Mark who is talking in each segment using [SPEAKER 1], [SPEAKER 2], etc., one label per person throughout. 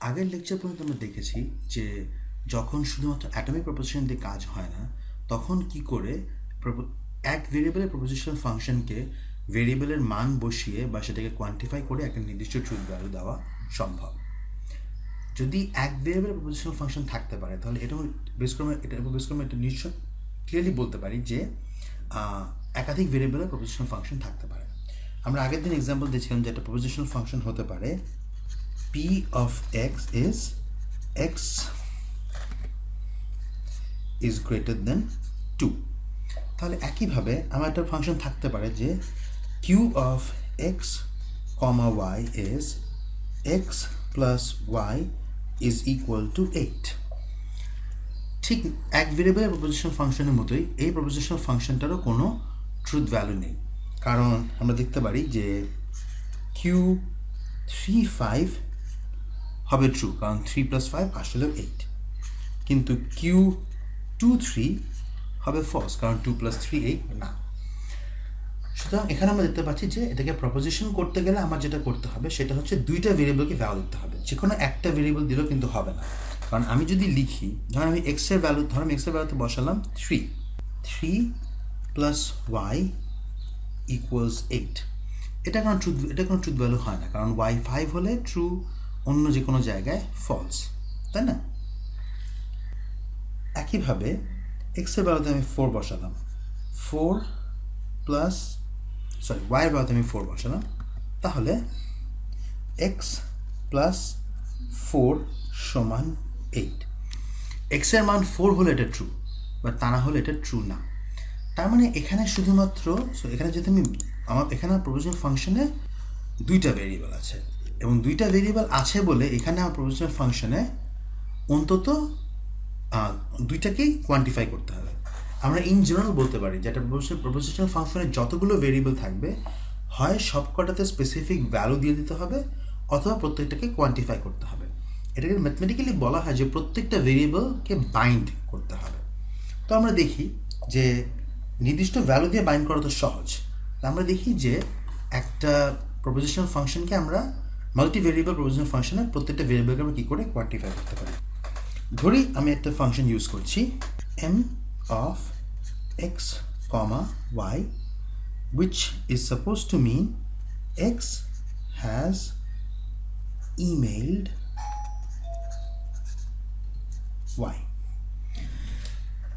[SPEAKER 1] আগের লেকচার পর্যন্ত আমরা দেখেছি যে যখন শুধুমাত্র অ্যাটমিক প্রপোজিশন দিয়ে কাজ হয় না, তখন কি করে এক ভেরিয়েবলের প্রপোজিশনাল ফাংশনকে ভেরিয়েবলের মান বসিয়ে বা সেটাকে কোয়ান্টিফাই করে একটা নির্দিষ্ট ট্রুথ ভ্যালু দেওয়া সম্ভব। যদি এক ভেরিয়েবলের প্রপোজিশনাল ফাংশন থাকতে পারে, তাহলে এটা এটার উপর বেস এটা নিশ্চয় ক্লিয়ারলি বলতে পারি যে একাধিক ভেরিয়েবলের প্রপোজিশনাল ফাংশন থাকতে পারে। আমরা আগের দিন এক্সাম্পল দিয়েছিলাম যে একটা প্রপোজিশনাল ফাংশন হতে পারে p of x is x is greater than 2 তাহলে একইভাবে আমার একটা ফাংশন থাকতে পারে যে q of x comma y is x plus y is equal to 8 ঠিক এক ভেরিয়েবলের প্রপোজিশন ফাংশনের মতোই এই প্রপোজিশনাল ফাংশনটারও কোনো ট্রুথ ভ্যালু নেই। কারণ আমরা দেখতে পারি যে কিউ থ্রি ফাইভ হবে ট্রু কারণ থ্রি প্লাস ফাইভ আসলেও এইট কিন্তু কিউ টু থ্রি হবে ফলস কারণ টু প্লাস থ্রি এইট না। সুতরাং এখানে আমরা দেখতে পাচ্ছি যে এটাকে প্রপোজিশন করতে গেলে আমার যেটা করতে হবে, সেটা হচ্ছে দুইটা ভেরিয়েবলকে ভ্যালু দিতে হবে। যে কোনো একটা ভেরিয়েবল দিলেও কিন্তু হবে না। কারণ আমি যদি লিখি ধর আমি এক্সের ভ্যালু ধর আমি এক্সের ভ্যালুতে বসালাম three three plus Y equals eight এটা কোনো ট্রুথ এটা কোনো ট্রুথ ভ্যালু হয় না, কারণ ওয়াই ফাইভ হলে ট্রু অন্য যে কোনো জায়গায় ফলস তাই না? একইভাবে এক্সের বেলাতে আমি ফোর বসালাম। ফোর প্লাস সরি ওয়াইয়ের বেলাতে আমি ফোর বসালাম। তাহলে এক্স প্লাস ফোর সমান এইট এক্সের মান ফোর হলে এটা ট্রু বা তা না হলে এটা ট্রু না। তার মানে এখানে শুধুমাত্র, so এখানে যদি আমি, আমার এখানে প্রফেশনাল ফাংশনে দুইটা ভেরিয়েবল আছে। এবং দুইটা ভেরিয়েবল আছে বলে এখানে আমার প্রফেশনাল ফাংশনে অন্তত দুইটাকেই কোয়ান্টিফাই করতে হবে। আমরা ইন জেনারেল বলতে পারি যেটা প্রফেশনাল ফাংশনে যতগুলো ভেরিয়েবল থাকবে, হয় সবকটাতে স্পেসিফিক ভ্যালু দিয়ে দিতে হবে অথবা প্রত্যেকটাকে কোয়ান্টিফাই করতে হবে। এটাকে ম্যাথমেটিক্যালি বলা হয় যে প্রত্যেকটা ভেরিয়েবলকে বাইন্ড করতে হবে। তো আমরা দেখি যে নির্দিষ্ট ভ্যালু দিয়ে বাইন্ড করা তো সহজ। আমরা দেখি যে একটা প্রপোজিশনাল ফাংশনকে আমরা মাল্টি ভেরিয়েবল প্রপোজিশনাল ফাংশনে প্রত্যেকটা ভেরিয়েবলকে আমরা কী করে কোয়ান্টিফাই করতে পারি? ধরি আমি একটা ফাংশন ইউজ করছি M of X comma Y which is supposed to mean x has emailed y.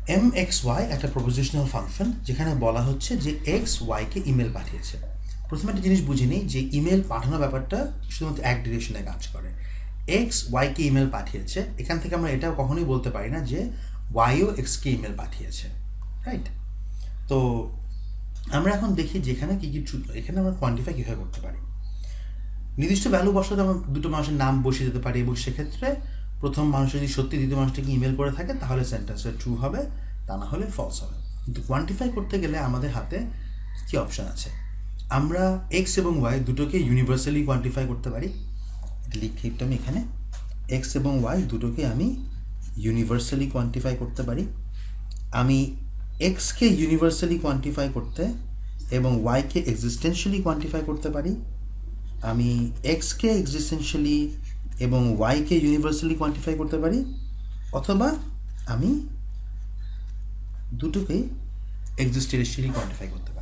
[SPEAKER 1] M X Y একটা প্রপোজিশনাল ফাংশন যেখানে বলা হচ্ছে যে এক্স ওয়াইকে ইমেল পাঠিয়েছে। প্রথমে একটা জিনিস বুঝে নিই যে ইমেল পাঠানোর ব্যাপারটা শুধুমাত্র এক ডিরেকশনে কাজ করে। এক্স ওয়াইকে ইমেল পাঠিয়েছে, এখান থেকে আমরা এটা কখনোই বলতে পারি না যে ওয়াইও এক্সকে ইমেল পাঠিয়েছে রাইট তো আমরা এখন দেখি যেখানে কী কী এখানে আমরা কোয়ান্টিফাই কীভাবে করতে পারি। নির্দিষ্ট ভ্যালু বসাতে আমরা দুটো মানুষের নাম বসিয়ে দিতে পারি এবং সেক্ষেত্রে প্রথম মানুষ যদি সত্যি দ্বিতীয় মানুষটাকে ইমেল করে থাকে, তাহলে সেন্টেন্সটা ট্রু হবে, তা না হলে ফলস হবে। কিন্তু কোয়ান্টিফাই করতে গেলে আমাদের হাতে কী অপশান আছে? আমরা এক্স এবং ওয়াই দুটোকে ইউনিভার্সালি কোয়ান্টিফাই করতে পারি। এটা লিখে একটু আমি এখানে। এক্স এবং ওয়াই দুটোকে আমি ইউনিভার্সালি কোয়ান্টিফাই করতে পারি। আমি এক্সকে ইউনিভার্সালি কোয়ান্টিফাই করতে এবং ওয়াইকে এক্সিস্টেন্সিয়ালি কোয়ান্টিফাই করতে পারি। আমি এক্সকে এক্সিস্টেন্সিয়ালি এবং ওয়াইকে ইউনিভার্সালি কোয়ান্টিফাই করতে পারি। অথবা আমি দুটোকেই এক্সিস্টেন্সিয়ালি কোয়ান্টিফাই করতে পারি।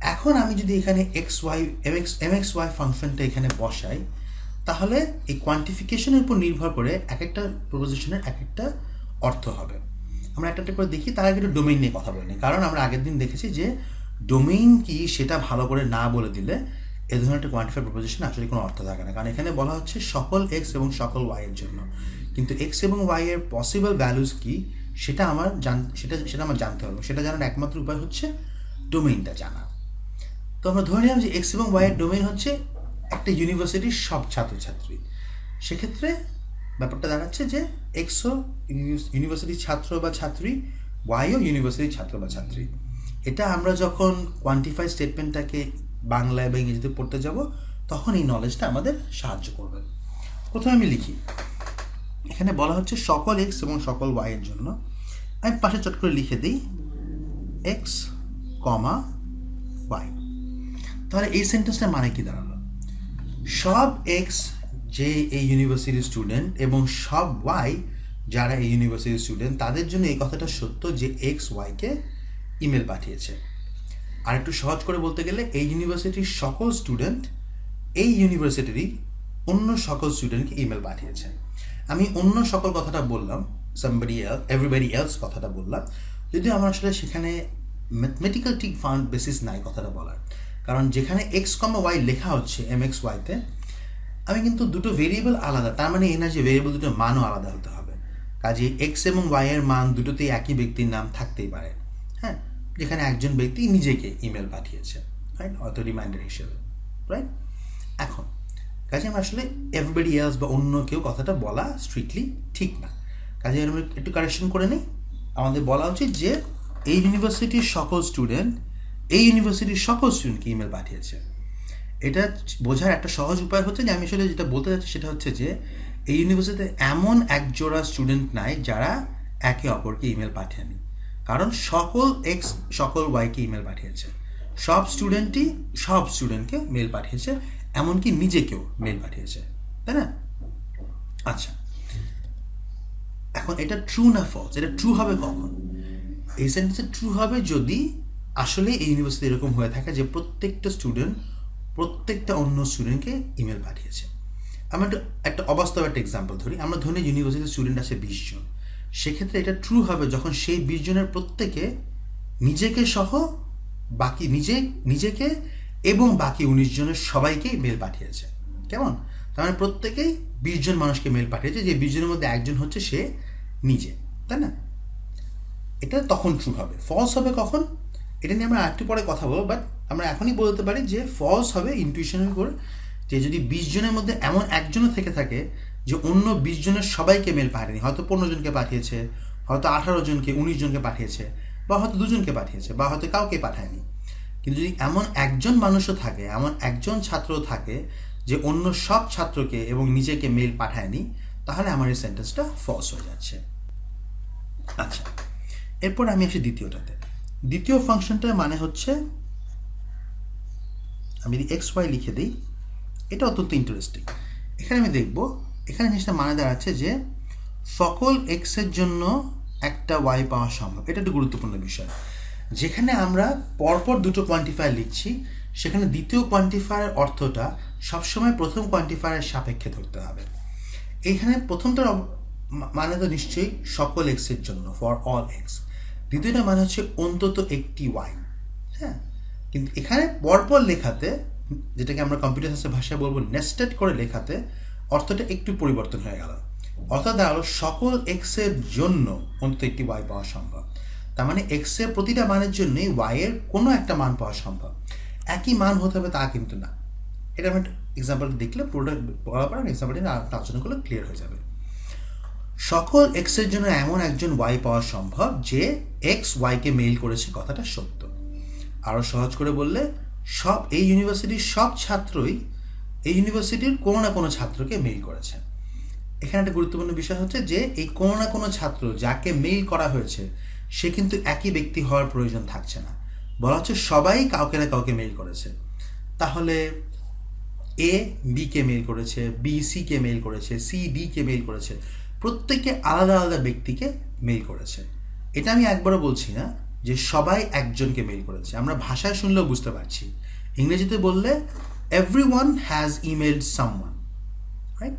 [SPEAKER 1] এখন আমি যদি এখানে X Y M X M X Y ফাংশনটা এখানে বসাই, তাহলে এই কোয়ান্টিফিকেশনের উপর নির্ভর করে এক একটা প্রপোজিশনের এক একটা অর্থ হবে। আমরা একটা একটা করে দেখি, তার আগে একটু ডোমেইন নিয়ে কথা বলিনি কারণ আমরা আগের দিন দেখেছি যে ডোমেইন কি সেটা ভালো করে না বলে দিলে এ ধরনের একটা কোয়ান্টিফাই প্রপোজিশন আসলে কোনো অর্থ থাকে না। কারণ এখানে বলা হচ্ছে সকল এক্স এবং সকল ওয়াই এর জন্য। কিন্তু এক্স এবং ওয়াই এর পসিবল ভ্যালুজ কি, সেটা আমার জান, সেটা সেটা আমার জানতে হবে। সেটা জানার একমাত্র উপায় হচ্ছে ডোমেইনটা জানা। তো আমরা ধরে নিলাম যে এক্স এবং ওয়াইয়ের ডোমেইন হচ্ছে একটা ইউনিভার্সিটির সব ছাত্রছাত্রী। সেক্ষেত্রে ব্যাপারটা দাঁড়াচ্ছে যে এক্সও ইউনিভার্সিটির ছাত্র বা ছাত্রী ওয়াইও ইউনিভার্সিটির ছাত্র বা ছাত্রী। এটা আমরা যখন কোয়ান্টিফাই স্টেটমেন্টটাকে বাংলায় বা ইংরেজিতে পড়তে যাব, তখন এই নলেজটা আমাদের সাহায্য করবে। প্রথমে আমি লিখি। এখানে বলা হচ্ছে সকল এক্স এবং সকল ওয়াইয়ের জন্য। আমি পাশে চট করে লিখে দিই। এক্স কমা ওয়াই তাহলে এই সেন্টেন্সটা মানে কি দাঁড়াল? সব এক্স যে এই ইউনিভার্সিটির স্টুডেন্ট এবং সব ওয়াই যারা এই ইউনিভার্সিটির স্টুডেন্ট তাদের জন্য এই কথাটা সত্য যে এক্স ওয়াইকে ইমেল পাঠিয়েছে। আর একটু সহজ করে বলতে গেলে, এই ইউনিভার্সিটির সকল স্টুডেন্ট এই ইউনিভার্সিটিরই অন্য সকল স্টুডেন্টকে ইমেল পাঠিয়েছে। আমি অন্য সকল কথাটা বললাম সামবাডি এভরিবাডি এলস কথাটা বললাম। যদিও আমার আসলে সেখানে ম্যাথমেটিক্যাল ঠিক ফান্ড বেসিস নাই কথাটা বলার। কারণ যেখানে এক্স কমা ওয়াই লেখা হচ্ছে এম এক্স ওয়াইতে আমি কিন্তু দুটো ভেরিয়েবল আলাদা, তার মানে এই না যে ভেরিয়েবল দুটো মানও আলাদা হতে হবে। কাজে এক্স এবং ওয়াইয়ের মান দুটোতেই একই ব্যক্তির নাম থাকতেই পারে হ্যাঁ? যেখানে একজন ব্যক্তি নিজেকে ইমেল পাঠিয়েছে রাইট হয়তো রিমাইন্ডার হিসেবে রাইট এখন, কাজে আমরা আসলে এভরিবডি এলস বা অন্য কেউ কথাটা বলা স্ট্রিক্টলি ঠিক না। কাজে আমরা একটু কারেকশন করে নিই। আমাদের বলা উচিত যে এই ইউনিভার্সিটির সকল স্টুডেন্ট এই ইউনিভার্সিটির সকল স্টুডেন্টকে ইমেল পাঠিয়েছে। এটা বোঝার একটা সহজ উপায় হচ্ছে যে, আমি আসলে যেটা বলতে চাচ্ছি সেটা হচ্ছে যে, এই ইউনিভার্সিটিতে এমন একজোড়া স্টুডেন্ট নাই যারা একে অপরকে ইমেল পাঠায়নি। কারণ সকল এক্স সকল ওয়াইকে ইমেল পাঠিয়েছে। সব স্টুডেন্টই সব স্টুডেন্টকে মেল পাঠিয়েছে, এমনকি নিজেকেও মেল পাঠিয়েছে। তাই না? আচ্ছা। এখন এটা ট্রু না ফলস এটা ট্রু হবে কখন? এই সেন্টেন্সে ট্রু হবে যদি আসলে এই ইউনিভার্সিটি এরকম হয়ে থাকে যে প্রত্যেকটা স্টুডেন্ট প্রত্যেকটা অন্য স্টুডেন্টকে ইমেল পাঠিয়েছে। আমরা একটা একটা অবাস্তব একটা এক্সাম্পল ধরি। আমরা ধরি ইউনিভার্সিটির স্টুডেন্ট আছে বিশ জন। সেক্ষেত্রে এটা ট্রু হবে যখন সেই বিশ জনের প্রত্যেকে নিজেকে সহ বাকি নিজে, নিজেকে এবং বাকি উনিশ জনের সবাইকেই মেল পাঠিয়েছে। কেমন? তার মানে প্রত্যেকেই বিশ জন মানুষকে মেল পাঠিয়েছে যে বিশ জনের মধ্যে একজন হচ্ছে সে নিজে, তাই না? এটা তখন ট্রু হবে। ফলস হবে কখন? এটা নিয়ে আমরা একটু পরে কথা বলব বাট আমরা এখনই বলতে পারি যে ফলস হবে ইনটিউশনের উপর, যে যদি বিশ জনের মধ্যে এমন একজনও থেকে থাকে যে অন্য বিশ জনের সবাইকে মেল পাঠায়নি, হয়তো পনেরো জনকে পাঠিয়েছে, হয়তো আঠারো জনকে, উনিশ জনকে পাঠিয়েছে, বা হয়তো দুজনকে পাঠিয়েছে, বা হয়তো কাউকে পাঠায়নি। কিন্তু যদি এমন একজন মানুষও থাকে, এমন একজন ছাত্র থাকে যে অন্য সব ছাত্রকে এবং নিজেকে মেল পাঠায়নি, তাহলে আমার এই সেন্টেন্সটা ফলস হয়ে যাচ্ছে। আচ্ছা এরপর আমি আসি দ্বিতীয়টাতে। দ্বিতীয় ফাংশনটার মানে হচ্ছে, আমি যদি এক্স ওয়াই লিখে দিই, এটা অত্যন্ত ইন্টারেস্টিং এখানে আমি দেখব, এখানে জিনিসটা মানে দাঁড়াচ্ছে যে সকল এক্সের জন্য একটা ওয়াই পাওয়া সম্ভব। এটা একটু গুরুত্বপূর্ণ বিষয়। যেখানে আমরা পরপর দুটো কোয়ান্টিফায়ার লিখছি, সেখানে দ্বিতীয় কোয়ান্টিফায়ারের অর্থটা সবসময় প্রথম কোয়ান্টিফায়ারের সাপেক্ষে ধরতে হবে। এখানে প্রথমটার মানে তো নিশ্চয়ই সকল এক্সের জন্য ফর অল এক্স দ্বিতীয়টা মানে হচ্ছে অন্তত একটি ওয়াই হ্যাঁ? কিন্তু এখানে পরপর লেখাতে, যেটাকে আমরা কম্পিউটার সায়েন্সের ভাষায় বলব নেস্টেড করে লেখাতে, অর্থটা একটু পরিবর্তন হয়ে গেল। অর্থাৎ দাঁড়াল সকল এক্সের জন্য অন্তত একটি ওয়াই পাওয়া সম্ভব। তার মানে এক্সের প্রতিটা মানের জন্যই ওয়াইয়ের কোনো একটা মান পাওয়া সম্ভব। একই মান হতে হবে তা কিন্তু না। এটা আমি এক্সাম্পল দেখলে পুরোটা পড়ার পর এক্সাম্পলটি আলোচনা করলে ক্লিয়ার হয়ে যাবে। সকল এক্সের জন্য এমন একজন ওয়াই পাওয়া সম্ভব যে এক্স ওয়াইকে মেইল করেছে কথাটা সত্য। আরও সহজ করে বললে, সব, এই ইউনিভার্সিটির সব ছাত্রই এই ইউনিভার্সিটির কোনো না কোনো ছাত্রকে মেইল করেছে। এখানে একটা গুরুত্বপূর্ণ বিষয় হচ্ছে যে, এই কোনো না কোনো ছাত্র যাকে মেইল করা হয়েছে, সে কিন্তু একই ব্যক্তি হওয়ার প্রয়োজন থাকছে না। বলা হচ্ছে সবাই কাউকে না কাউকে মেইল করেছে। তাহলে এ বিকে মেইল করেছে বি সিকে মেইল করেছে সি ডিকে মেইল করেছে। প্রত্যেকে আলাদা আলাদা ব্যক্তিকে মেইল করেছে। এটা আমি একবারও বলছি না যে সবাই একজনকে মেইল করেছে। আমরা ভাষায় শুনলেও বুঝতে পারছি। ইংরেজিতে বললে everyone has emailed someone right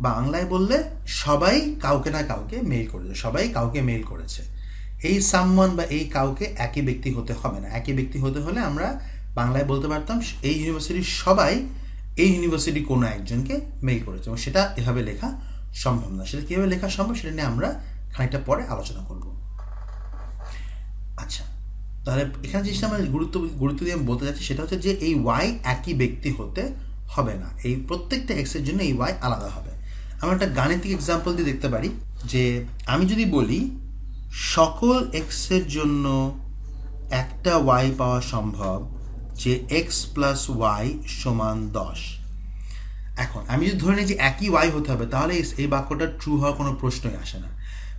[SPEAKER 1] বাংলায় বললে, সবাই কাউকে না কাউকে মেইল করেছে, সবাই কাউকে মেইল করেছে। এই সামওয়ান বা এই কাউকে একই ব্যক্তি হতে হবে না। একই ব্যক্তি হতে হলে আমরা বাংলায় বলতে পারতাম, এই ইউনিভার্সিটির সবাই এই ইউনিভার্সিটি কোনো একজনকে মেইল করেছে। এবং সেটা এভাবে লেখা সম্ভব না। সেটা কীভাবে লেখা সম্ভব সেটা নিয়ে আমরা খানিকটা পরে আলোচনা করব। আচ্ছা তাহলে এখানে জিনিসটা আমরা গুরুত্ব গুরুত্ব দিয়ে আমি বলতে যাচ্ছি সেটা হচ্ছে যে এই ওয়াই একই ব্যক্তি হতে হবে না। এই প্রত্যেকটা এক্সের জন্য এই ওয়াই আলাদা হবে। আমরা একটা গাণিতিক এক্সাম্পল দিয়ে দেখতে পারি যে আমি যদি বলি, সকল এক্সের জন্য একটা ওয়াই পাওয়া সম্ভব যে এক্স প্লাস ওয়াই সমান দশ। এখন, আমি যদি ধরে নিই যে একই ওয়াই হতে হবে, তাহলে এই বাক্যটা ট্রু হওয়ার কোনো প্রশ্নই আসে না।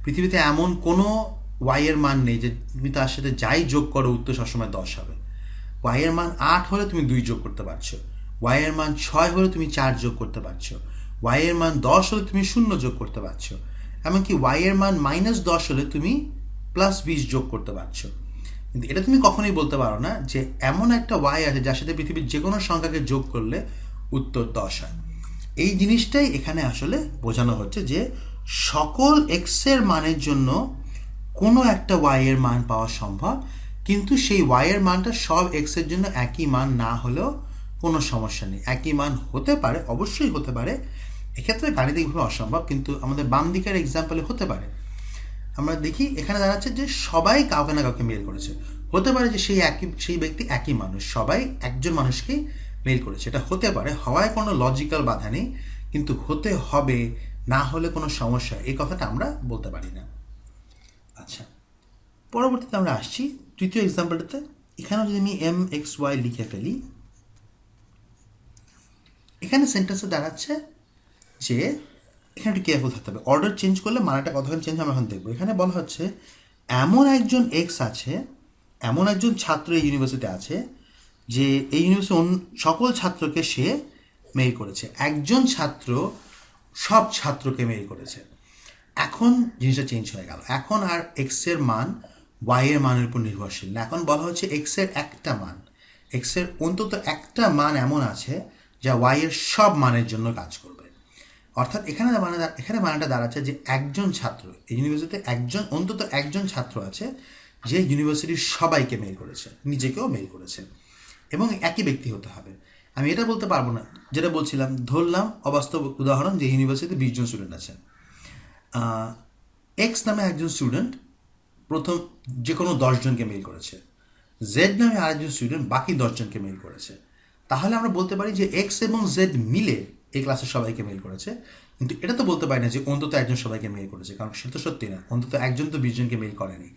[SPEAKER 1] পৃথিবীতে এমন কোনো ওয়াইয়ের মান নেই যে তুমি তার সাথে যাই যোগ করো, উত্তর সবসময় দশ হবে। ওয়াইয়ের মান আট হলে তুমি দুই যোগ করতে পারছ। ওয়াইয়ের মান ছয় হলে তুমি চার যোগ করতে পারছ। ওয়াই এর মান দশ হলে তুমি শূন্য যোগ করতে পারছ। এমনকি ওয়াই এর মান মাইনাস দশ হলে তুমি প্লাস বিশ যোগ করতে পারছ। কিন্তু এটা তুমি কখনোই বলতে পারো না যে এমন একটা ওয়াই আছে যার সাথে পৃথিবীর যে কোনো সংখ্যাকে যোগ করলে উত্তর দশ হয় এই জিনিসটাই এখানে আসলে বোঝানো হচ্ছে যে সকল এক্সের মানের জন্য কোনো একটা ওয়াই এর মান পাওয়া সম্ভব, কিন্তু সেই ওয়াই এর মানটা সব এক্সের জন্য একই মান না হলেও কোনো সমস্যা নেই। একই মান হতে পারে, অবশ্যই হতে পারে। এক্ষেত্রে গাণিতিকভাবে অসম্ভব, কিন্তু আমাদের বাম দিকের এক্সাম্পলে হতে পারে। আমরা দেখি, এখানে দাঁড়াচ্ছে যে সবাই কাউকে না কাউকে মেল করেছে। হতে পারে যে সেই একই, সেই ব্যক্তি একই মানুষ, সবাই একজন মানুষকেই মেল করেছে। এটা হতে পারে, হওয়ায় কোনো লজিক্যাল বাধা নেই, কিন্তু হতে হবে, না হলে কোনো সমস্যা, এই কথাটা আমরা বলতে পারি না। আচ্ছা পরবর্তীতে আমরা আসছি তৃতীয় এক্সাম্পলটাতে এখানেও যদি আমি এম এক্স ওয়াই লিখে ফেলি, এখানে সেন্টেন্সে দাঁড়াচ্ছে যে, এখানে একটু কেয়ারফুল থাকতে হবে। অর্ডার চেঞ্জ করলে মানাটা কতক্ষণ চেঞ্জ আমরা এখন দেখব। এখানে বলা হচ্ছে, এমন একজন এক্স আছে, এমন একজন ছাত্র এই ইউনিভার্সিটি আছে যে এই ইউনিভার্সিটি সকল ছাত্রকে সে মেল করেছে। একজন ছাত্র সব ছাত্রকে মেল করেছে। এখন জিনিসটা চেঞ্জ হয়ে গেল। এখন আর এক্সের মান ওয়াই এর মানের উপর নির্ভরশীল না। এখন বলা হচ্ছে এক্সের একটা মান। এক্সের অন্তত একটা মান এমন আছে যা ওয়াই এর সব মানের জন্য কাজ করবে। অর্থাৎ এখানে মানে এখানে মানেটা দাঁড়াচ্ছে যে একজন ছাত্র, এই ইউনিভার্সিটিতে একজন অন্তত একজন ছাত্র আছে যে ইউনিভার্সিটির সবাইকে মেল করেছে, নিজেকেও মেল করেছে। এবং একই ব্যক্তি হতে হবে। আমি এটা বলতে পারব না। যেটা বলছিলাম, ধরলাম অবাস্তব উদাহরণ যে ইউনিভার্সিটিতে বিশ জন স্টুডেন্ট আছে। এক্স নামে একজন স্টুডেন্ট প্রথম যে কোনো দশজনকে মেল করেছে। জেড নামে আরেকজন স্টুডেন্ট বাকি দশজনকে মেল করেছে। তাহলে আমরা বলতে পারি যে এক্স এবং জেড মিলে এই ক্লাসের সবাইকে মেল করেছে। কিন্তু এটা তো বলতে পারি না যে অন্তত একজন সবাইকে মেল করেছে, কারণ সেটা তো সত্যি না। অন্তত একজন তো বিশজনকে মেল করেনি।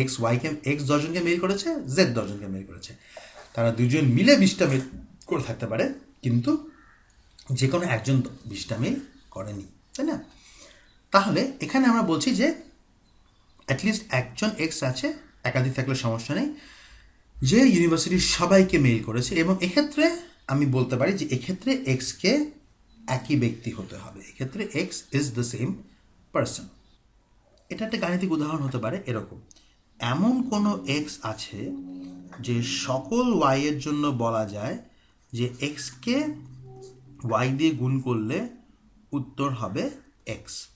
[SPEAKER 1] এক্স ওয়াইকে এক্স দশজনকে মেল করেছে জেড দশজনকে মেল করেছে। তারা দুজন মিলে বিশটা করে থাকতে পারে, কিন্তু যে কোনো একজন বিশটা করেনি, তাই না? তাহলে এখানে আমরা বলছি যে অ্যাটলিস্ট একজন এক্স আছে, একাধিক থাকলে সমস্যা নেই, যে ইউনিভার্সিটির সবাইকে মেইল করেছে এবং এক্ষেত্রে আমি বলতে পারি যে এক্ষেত্রে এক্সকে একই ব্যক্তি হতে হবে, এক্ষেত্রে X is the same person এটা একটা গাণিতিক উদাহরণ হতে পারে এরকম। এমন কোনো এক্স আছে যে সকল ওয়াইয়ের জন্য বলা যায় যে এক্সকে ওয়াই দিয়ে গুণ করলে উত্তর হবে এক্স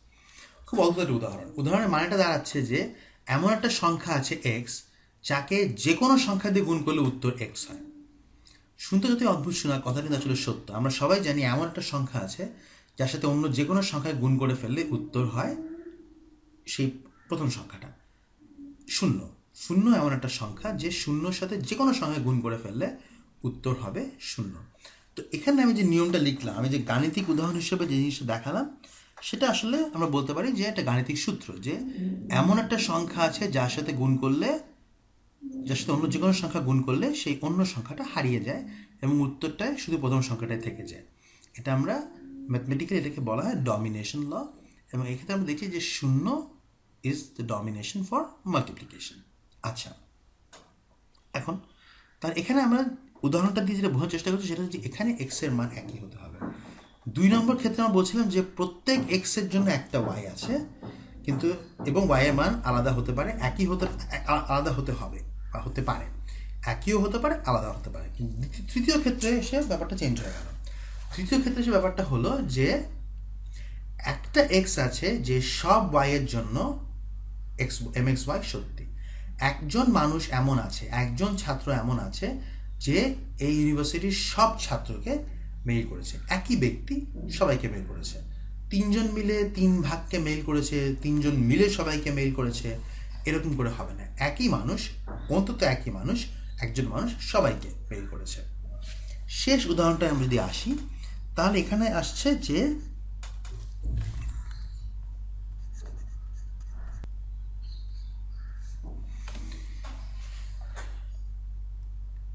[SPEAKER 1] খুব অদ্ভুত একটা উদাহরণ। উদাহরণের মানেটা দাঁড়াচ্ছে যে এমন একটা সংখ্যা আছে এক্স যাকে যে কোনো সংখ্যা দিয়ে গুণ করলে উত্তর এক্স হয়। শুনতে যদি অদ্ভুত শোনা কথা কিন্তু আসলে সত্য। আমরা সবাই জানি এমন একটা সংখ্যা আছে যার সাথে অন্য যে কোনো সংখ্যায় গুণ করে ফেললে উত্তর হয় সেই প্রথম সংখ্যাটা। শূন্য। শূন্য এমন একটা সংখ্যা যে শূন্যর সাথে যে কোনো সংখ্যায় গুণ করে ফেললে উত্তর হবে শূন্য। তো এখানে আমি যে নিয়মটা লিখলাম, আমি যে গাণিতিক উদাহরণ হিসেবে যে জিনিসটা দেখালাম, সেটা আসলে আমরা বলতে পারি যে একটা গাণিতিক সূত্র যে এমন একটা সংখ্যা আছে যার সাথে গুণ করলে, যার সাথে অন্য যে কোনো সংখ্যা গুণ করলে সেই অন্য সংখ্যাটা হারিয়ে যায় এবং উত্তরটায় শুধু প্রথম সংখ্যাটাই থেকে যায়। এটা আমরা ম্যাথমেটিক্যালি এটাকে বলা হয় ডমিনেশন ল এবং এক্ষেত্রে আমরা দেখি যে শূন্য is the domination for multiplication আচ্ছা। এখন, তার এখানে আমরা উদাহরণটা দিয়ে যেটা বোঝার চেষ্টা করছি সেটা হচ্ছে এখানে এক্সের মান একই হতে হবে। দুই নম্বর ক্ষেত্রে আমরা বলছিলাম যে প্রত্যেক এক্সের জন্য একটা ওয়াই আছে, কিন্তু, এবং ওয়াই এর মান আলাদা হতে পারে, একই হতে, আলাদা হতে হবে, বা হতে পারে। একইও হতে পারে আলাদা হতে পারে। কিন্তু তৃতীয় ক্ষেত্রে এসে ব্যাপারটা চেঞ্জ হয়ে গেল। তৃতীয় ক্ষেত্রে এসে ব্যাপারটা হলো যে একটা এক্স আছে যে সব ওয়াইয়ের জন্য এক্স এম এক্স ওয়াই সত্যি। একজন মানুষ এমন আছে, একজন ছাত্র এমন আছে যে এই ইউনিভার্সিটির সব ছাত্রকে মেইল করেছে। একই ব্যক্তি সবাইকে মেইল করেছে। তিনজন মিলে তিন ভাগকে মেইল করেছে, তিনজন মিলে সবাইকে মেইল করেছে, এরকম করে হবে না। একই মানুষ, অন্তত একই মানুষ, একজন মানুষ সবাইকে মেইল করেছে। শেষ উদাহরণটা আমি যদি আসি, তাহলে এখানে আসছে যে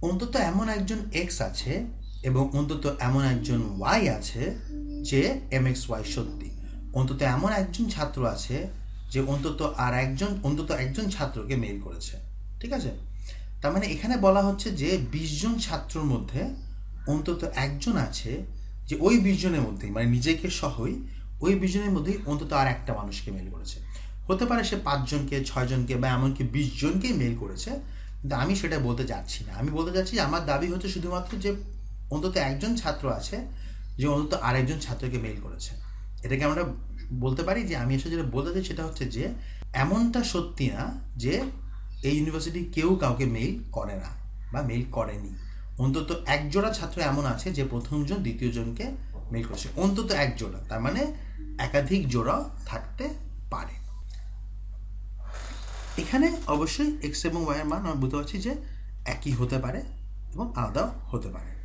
[SPEAKER 1] অন্তত এমন একজন এক্স আছে এবং অন্তত এমন একজন ওয়াই আছে যে এম এক্স ওয়াই সত্যি। অন্তত এমন একজন ছাত্র আছে যে অন্তত আর একজন, অন্তত একজন ছাত্রকে মেইল করেছে। ঠিক আছে? তার মানে এখানে বলা হচ্ছে যে বিশ জন ছাত্রর মধ্যে অন্তত একজন আছে যে ওই বিশ জনের মধ্যেই মানে নিজেকে সহই, ওই বিশ জনের মধ্যেই অন্তত আর একটা মানুষকে মেল করেছে। হতে পারে সে পাঁচজনকে, ছয়জনকে বা এমনকি বিশ জনকেই মেল করেছে। কিন্তু আমি সেটা বলতে যাচ্ছি না। আমি বলতে যাচ্ছি আমার দাবি হচ্ছে শুধুমাত্র যে অন্তত একজন ছাত্র আছে, যে অন্তত আরেকজন ছাত্রকে মেল করেছে। এটাকে আমরা বলতে পারি যে আমি আসলে যেটা বলতে চাই সেটা হচ্ছে যে এমনটা সত্যি না যে এই ইউনিভার্সিটি কেউ কাউকে মেইল করে না বা মেইল করেনি। অন্তত এক জোড়া ছাত্র এমন আছে যে প্রথমজন, দ্বিতীয়জনকে মেইল করেছে। অন্তত এক জোড়া তার মানে একাধিক জোড়া থাকতে পারে। এখানে অবশ্যই এক্স এবং ওয়াইয়ের মান আমরা বুঝতে পারছি যে একই হতে পারে এবং আলাদাও হতে পারে।